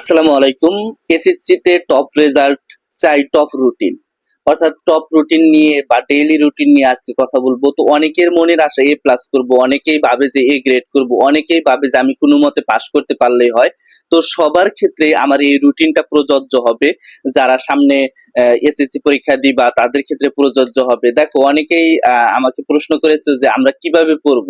আসসালামু আলাইকুম। এসএসসি তে টপ রেজাল্ট চাই টপ রুটিন অর্থাৎ টপ রুটিন নিয়ে বা ডেইলি রুটিন নিয়ে আজকে কথা বলব। তো অনেকের মনের আশা এ প্লাস করব, অনেকেই ভাবে যে এ গ্রেড করব, অনেকেই ভাবে যে আমি কোনো মতে পাশ করতে পারলেই হয়। তো সবার ক্ষেত্রে আমার এই রুটিনটা প্রযোজ্য হবে। যারা সামনে এসএসসি পরীক্ষা দিবা, তাদের ক্ষেত্রে প্রযোজ্য হবে। দেখো, অনেকেই আমাকে প্রশ্ন করেছে যে আমরা কীভাবে পড়ব?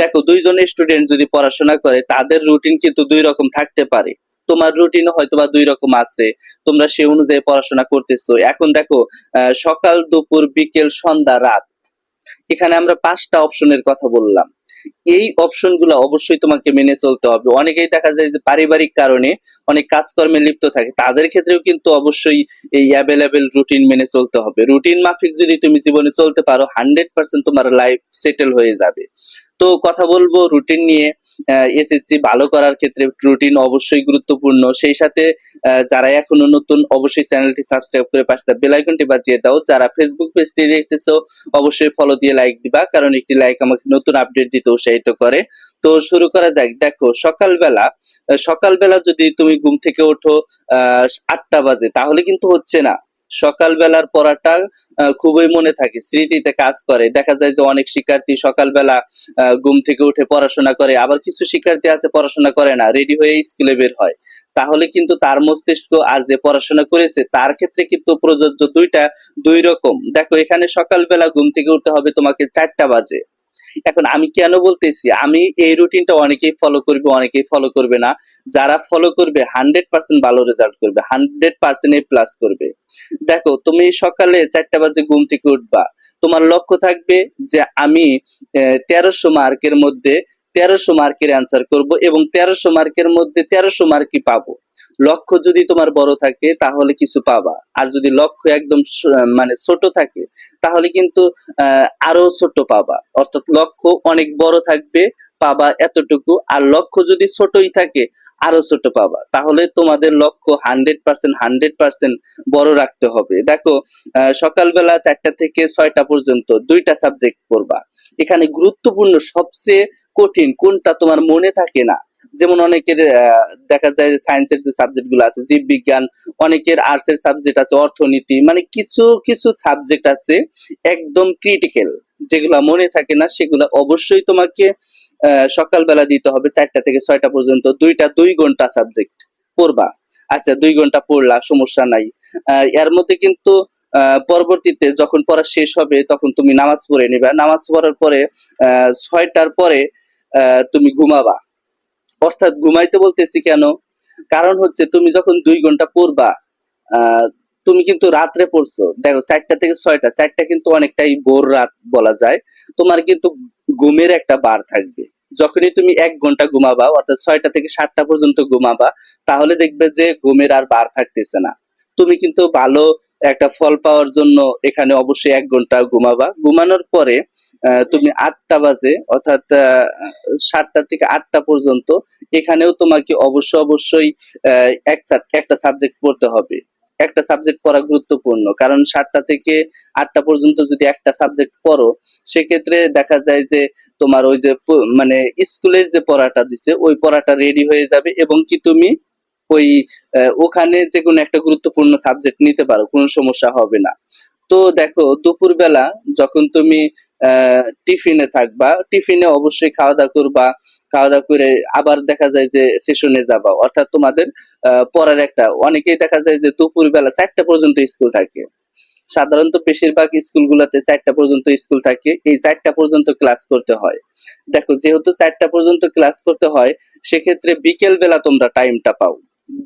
দেখো, দুইজন স্টুডেন্ট যদি পড়াশোনা করে, তাদের রুটিন কিন্তু দুই রকম থাকতে পারে। তোমার রুটিন হয়তো বা দুই রকম আছে। তোমরা সে অনুযায়ী পড়াশোনা করতেছো। এখন দেখো সকাল, দুপুর, বিকেল, সন্ধ্যা, রাত। এখানে আমরা পাঁচটা অপশনের কথা বললাম। এই অপশনগুলো অবশ্যই তোমাকে মেনে চলতে হবে। অনেকেই দেখা যায় যে পারিবারিক কারণে অনেক কাজকর্মে লিপ্ত থাকে। তাদের ক্ষেত্রেও কিন্তু অবশ্যই এই অ্যাভেলেবেল রুটিন মেনে চলতে হবে। রুটিন মাফিক যদি তুমি জীবনে চলতে পারো হান্ড্রেড পার্সেন্ট তোমার লাইফ সেটেল হয়ে যাবে। তো কথা বলব রুটিন নিয়ে এসএসসি ভালো করার ক্ষেত্রে রুটিন অবশ্যই গুরুত্বপূর্ণ। সেই সাথে যারা এখনও নতুন, অবশ্যই চ্যানেলটি সাবস্ক্রাইব করে পাশে বেল আইকনটি বাজিয়ে দাও। যারা ফেসবুক পেজ দিয়ে দেখতেছো, অবশ্যই ফলো দিয়ে লাইক দিবা, কারণ একটি লাইক আমাকে নতুন আপডেট দিতে উৎসাহিত করে। তো শুরু করা যাক। দেখো, সকালবেলা সকালবেলা যদি তুমি ঘুম থেকে ওঠো আটটা বাজে, তাহলে কিন্তু হচ্ছে না। সকালবেলার পড়াটা খুবই মনে থাকে, স্মৃতিতে কাজ করে। দেখা যায় যে অনেক শিক্ষার্থী সকালবেলা ঘুম থেকে উঠে পড়াশোনা করে, আবার কিছু শিক্ষার্থী আছে পড়াশোনা করে না, রেডি হয়ে স্কুলে বের হয়। তাহলে কিন্তু তার মস্তিষ্ক আর যে পড়াশোনা করেছে, তার ক্ষেত্রে কিন্তু প্রযোজ্য দুইটা, দুই রকম। দেখো, এখানে সকালবেলা ঘুম থেকে উঠতে হবে তোমাকে চারটা বাজে। এখন আমি কেন বলতেছি? আমি এই রুটিনটা অনেকেই ফলো করবে, অনেকেই ফলো করবে না। যারা ফলো করবে হান্ড্রেড পার্সেন্ট ভালো রেজাল্ট করবে হান্ড্রেড পার্সেন্ট এ প্লাস করবে। দেখো, তুমি সকালে চারটা বাজে ঘুম থেকে উঠবা। তোমার লক্ষ্য থাকবে যে আমি তেরোশো মার্কের মধ্যে তেরোশো মার্কের অ্যান্সার করব এবং তেরোশো মার্কের মধ্যে তেরোশো মার্কই পাবো। লক্ষ্য যদি তোমার বড় থাকে, তাহলে কিছু পাবা। আর যদি লক্ষ্য একদম মানে ছোট থাকে, তাহলে কিন্তু আরও ছোট পাবা। অর্থাৎ লক্ষ্য অনেক বড় থাকবে, পাবা এতটুকু। আর লক্ষ্য যদি ছোটই থাকে আরও ছোট পাবা। তাহলে তোমাদের লক্ষ্য হান্ড্রেড পার্সেন্ট হান্ড্রেড পার্সেন্ট বড় রাখতে হবে। দেখো সকালবেলা চারটা থেকে ছয়টা পর্যন্ত দুইটা সাবজেক্ট পড়বা। এখানে গুরুত্বপূর্ণ সবচেয়ে কঠিন কোনটা তোমার মনে থাকে না? যেমন অনেকের দেখা যায় যে সায়েন্সের যে সাবজেক্টগুলো আছে, জীববিজ্ঞান, অনেকের আর্টস এর সাবজেক্ট আছে, অর্থনীতি মানে কিছু কিছু সাবজেক্ট আছে একদম ক্রিটিক্যাল যেগুলা মনে থাকে না, সেগুলা অবশ্যই তোমাকে সকালবেলা দিতে হবে চারটা থেকে ছয়টা পর্যন্ত। দুইটা দুই ঘণ্টা সাবজেক্ট পড়বা। আচ্ছা দুই ঘণ্টা পড়লা, সমস্যা নাই। এর মধ্যে কিন্তু পরবর্তীতে যখন পড়া শেষ হবে, তখন তুমি নামাজ পড়ে নিবা। নামাজ পড়ার পরে ছয়টার পরে তুমি ঘুমাবা। অর্থাৎ ঘুমাইতে বলতেছি কেন? কারণ হচ্ছে তুমি যখন দুই ঘণ্টা পড়বা তুমি কিন্তু রাত্রে পড়ছো। দেখো, চারটা থেকে ছয়টা, চারটা কিন্তু অনেকটাই ভোর রাত বলা যায়। তোমার কিন্তু ঘুমের একটা বার থাকবে। যখনই তুমি এক ঘণ্টা ঘুমাবা, অর্থাৎ ছয়টা থেকে সাতটা পর্যন্ত ঘুমাবা, তাহলে দেখবে যে ঘুমের আর বার থাকতেছে না। তুমি কিন্তু ভালো একটা ফল পাওয়ার জন্য এখানে অবশ্যই এক ঘণ্টা ঘুমাবা। ঘুমানোর পরে তুমি আটটা বাজে, অর্থাৎ সাতটা থেকে আটটা পর্যন্ত এখানেও তোমাকে অবশ্য অবশ্যই একটা সাবজেক্ট পড়তে হবে। একটা সাবজেক্ট পড়া গুরুত্বপূর্ণ। কারণ সাতটা থেকে আটটা পর্যন্ত যদি একটা সাবজেক্ট পড়ো, সেক্ষেত্রে দেখা যায় যে তোমার ওই যে মানে স্কুলের যে পড়াটা দিছে, ওই পড়াটা রেডি হয়ে যাবে এবং কি তুমি ওই ওখানে যে কোনো একটা গুরুত্বপূর্ণ সাবজেক্ট নিতে পারো, কোনো সমস্যা হবে না। তো দেখো, দুপুরবেলা যখন তুমি টিফিনে থাকবা, টিফিনে অবশ্যই খাওয়া দাওয়া করবা খাওয়া দাওয়া করে আবার দেখা যায় যে সেশনে যাবা। অর্থাৎ তোমাদের পড়ার একটা, অনেকেই দেখা যায় যে দুপুরবেলা চারটা পর্যন্ত স্কুল থাকে। সাধারণত বেশিরভাগ স্কুলগুলোতে চারটা পর্যন্ত স্কুল থাকে, এই চারটা পর্যন্ত ক্লাস করতে হয়। দেখো, যেহেতু চারটা পর্যন্ত ক্লাস করতে হয়, সেক্ষেত্রে বিকেল বেলা তোমরা টাইমটা পাও।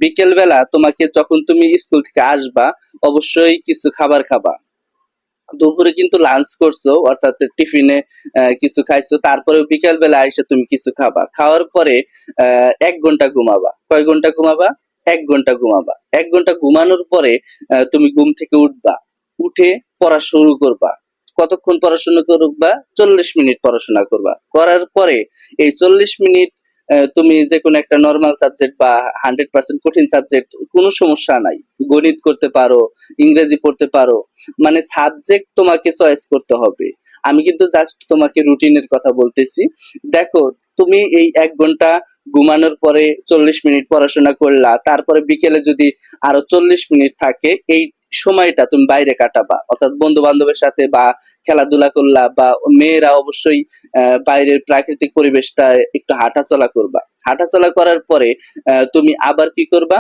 বিকেল বেলা তোমাকে যখন তুমি স্কুল থেকে আসবা, অবশ্যই কিছু খাবার খাবা। দুপুরে কিন্তু লাঞ্চ করছ, অর্থাৎ টিফিনে কিছু খাইছো তারপরে বিকেল বেলা এসে তুমি কিছু খাবা। খাওয়ার পরে এক ঘণ্টা ঘুমাবা। কয় ঘণ্টা ঘুমাবা? এক ঘণ্টা ঘুমাবা। এক ঘণ্টা ঘুমানোর পরে তুমি ঘুম থেকে উঠবা। উঠে পড়া শুরু করবা। কতক্ষণ পড়াশোনা করবা? চল্লিশ মিনিট পড়াশোনা করবা। করার পরে, এই চল্লিশ মিনিট তুমি যে কোনো একটা নর্মাল সাবজেক্ট বা হান্ড্রেড পার্সেন্ট কঠিন সাবজেক্ট কোনো সমস্যা নাই। গণিত করতে পারো, ইংরেজি পড়তে পারো মানে সাবজেক্ট তোমাকে চয়েস করতে হবে। আমি কিন্তু জাস্ট তোমাকে রুটিনের কথা বলতেছি। দেখো, তুমি এই এক ঘণ্টা ঘুমানোর পরে চল্লিশ মিনিট পড়াশোনা করলা, তারপরে বিকেলে যদি আরও চল্লিশ মিনিট থাকে, এই সময়টা তুমি বাইরে কাটাবা। অর্থাৎ বন্ধু বান্ধবের সাথে বা খেলাধুলা করলা বা মেয়েরা অবশ্যই বাইরের প্রাকৃতিক পরিবেশটা একটু হাঁটাচলা করবা। হাঁটাচলা করার পরে তুমি আবার কি করবা?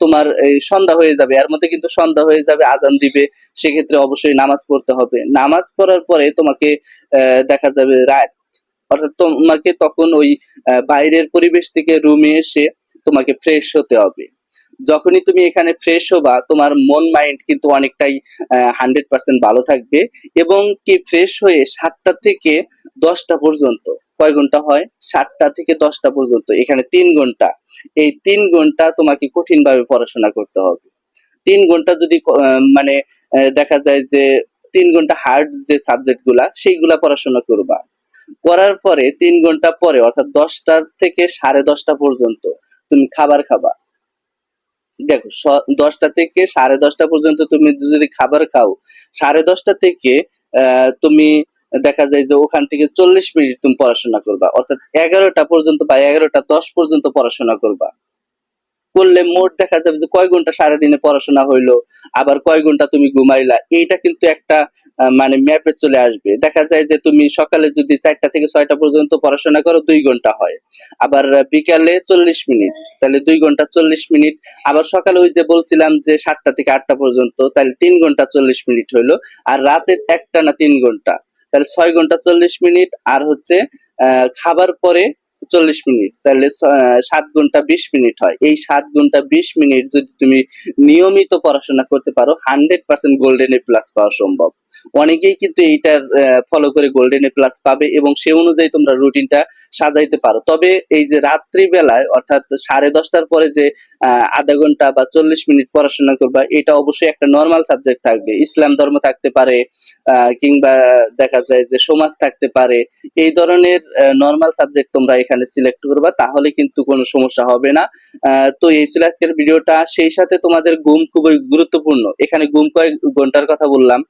তোমার সন্ধ্যা হয়ে যাবে। এর মধ্যে কিন্তু সন্ধ্যা হয়ে যাবে, আজান দিবে। সেক্ষেত্রে অবশ্যই নামাজ পড়তে হবে। নামাজ পড়ার পরে তোমাকে দেখা যাবে রাত। অর্থাৎ তোমাকে তখন ওই বাইরের পরিবেশ থেকে রুমে এসে তোমাকে ফ্রেশ হতে হবে। যখনই তুমি এখানে ফ্রেশ হবা, তোমার মন মাইন্ড কিন্তু অনেকটাই হান্ড্রেড পার্সেন্ট ভালো থাকবে। এবং কি ফ্রেশ হয়ে সাতটা থেকে দশটা পর্যন্ত, কয় ঘণ্টা হয়? সাতটা থেকে দশটা পর্যন্ত, এখানে তিন ঘণ্টা। এই তিন ঘণ্টা তোমাকে কঠিন ভাবে পড়াশোনা করতে হবে। তিন ঘণ্টা যদি মানে দেখা যায় যে তিন ঘণ্টা হার্ড যে সাবজেক্টগুলা, সেইগুলা পড়াশোনা করবা। করার পরে তিন ঘণ্টা পরে, অর্থাৎ দশটার থেকে সাড়ে দশটা পর্যন্ত, তুমি খাবার খাবা। দেখো দশটা থেকে সাড়ে দশটা পর্যন্ত তুমি যদি খাবার খাও, সাড়ে দশটা থেকে তুমি দেখা যায় যে ওখান থেকে চল্লিশ মিনিট তুমি পড়াশোনা করবা। অর্থাৎ এগারোটা পর্যন্ত বা এগারোটা দশ পর্যন্ত পড়াশোনা করবা। করলে মোট দেখা যাবে যে কয় ঘণ্টা সারাদিনে পড়াশোনা হইল, আবার কয় ঘণ্টা তুমি ঘুমাইলা? এইটা কিন্তু একটা মানে ম্যাপে চলে আসবে। দেখা যায় যে তুমি সকালে যদি চারটা থেকে ছয়টা পর্যন্ত পড়াশোনা করো, দুই ঘণ্টা হয়। আবার বিকালে চল্লিশ মিনিট। তাহলে দুই ঘণ্টা চল্লিশ মিনিট। আবার সকালে ওই যে বলছিলাম যে সাতটা থেকে আটটা পর্যন্ত, তাহলে তিন ঘণ্টা চল্লিশ মিনিট হইল। আর রাতে একটা না তিন ঘণ্টা। তাহলে ছয় ঘণ্টা চল্লিশ মিনিট। আর হচ্ছে খাবার পরে চল্লিশ মিনিট, তাহলে সাত ঘণ্টা বিশ মিনিট হয়। এই সাত ঘণ্টা বিশ মিনিট যদি তুমি নিয়মিত পড়াশোনা করতে পারো hundred percent golden A plus পাওয়া সম্ভব। অনেকেই কিন্তু এইটার ফলো করে গোল্ডেন এ প্লাস পাবে এবং সে অনুযায়ী তোমরা রুটিনটা সাজাইতে পারো। তবে এই যে রাত্রি বেলায় অর্থাৎ সাড়ে দশটার পরে যে আধা ঘণ্টা বা চল্লিশ মিনিট পড়াশোনা করবা, এটা অবশ্যই একটা নর্মাল সাবজেক্ট থাকবে। ইসলাম ধর্ম থাকতে পারে কিংবা দেখা যায় যে সমাজ থাকতে পারে। এই ধরনের নর্মাল সাবজেক্ট তোমরা এখানে সিলেক্ট করবা, তাহলে কিন্তু কোনো সমস্যা হবে না। তো এই ছিল আজকের ভিডিওটা। সেই সাথে তোমাদের ঘুম খুবই গুরুত্বপূর্ণ। এখানে ঘুম কয়েক ঘণ্টার কথা বললাম।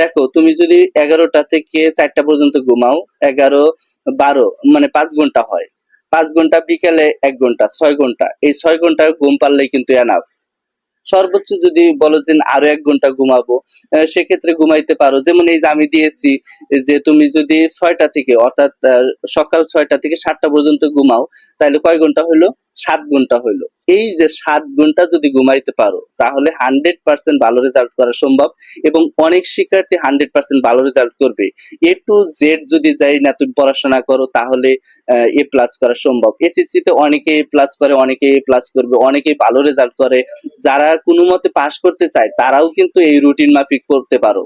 দেখো, তুমি যদি এগারোটা থেকে চারটা পর্যন্ত ঘুমাও, এগারো, বারো মানে পাঁচ ঘণ্টা হয়। পাঁচ ঘণ্টা বিকেলে এক ঘণ্টা, ছয় ঘণ্টা। এই ছয় ঘণ্টা ঘুম পারলেই কিন্তু এনাফ সর্বোচ্চ যদি বলো যে আরও এক ঘণ্টা ঘুমাবো সেক্ষেত্রে ঘুমাইতে পারো। যেমন এই যে আমি দিয়েছি যে তুমি যদি ছয়টা থেকে, অর্থাৎ সকাল ছয়টা থেকে সাতটা পর্যন্ত ঘুমাও, তাহলে কয় ঘণ্টা হলো? সাত ঘণ্টা হলো এই যে সাত ঘণ্টা যদি ঘুমাইতে পারো, তাহলে হান্ড্রেড পার্সেন্ট ভালো রেজাল্ট করা সম্ভব এবং অনেক শিক্ষার্থী হান্ড্রেড পার্সেন্ট ভালো রেজাল্ট করবে। এ টু জেড যদি যাই না, তুমি পড়াশোনা করো, তাহলে এ প্লাস করা সম্ভব। এসএসসি তে অনেকে এ প্লাস করে, অনেকে এ প্লাস করবে অনেকেই ভালো রেজাল্ট করে। যারা কোনো মতে পাশ করতে চায়, তারাও কিন্তু এই রুটিন মাফিক করতে পারো।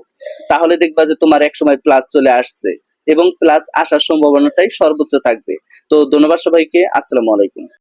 তাহলে দেখবা যে তোমার এক সময় প্লাস চলে আসছে এবং প্লাস আসার সম্ভাবনাটাই সর্বোচ্চ থাকবে। তো ধন্যবাদ সবাইকে, আসসালামু আলাইকুম।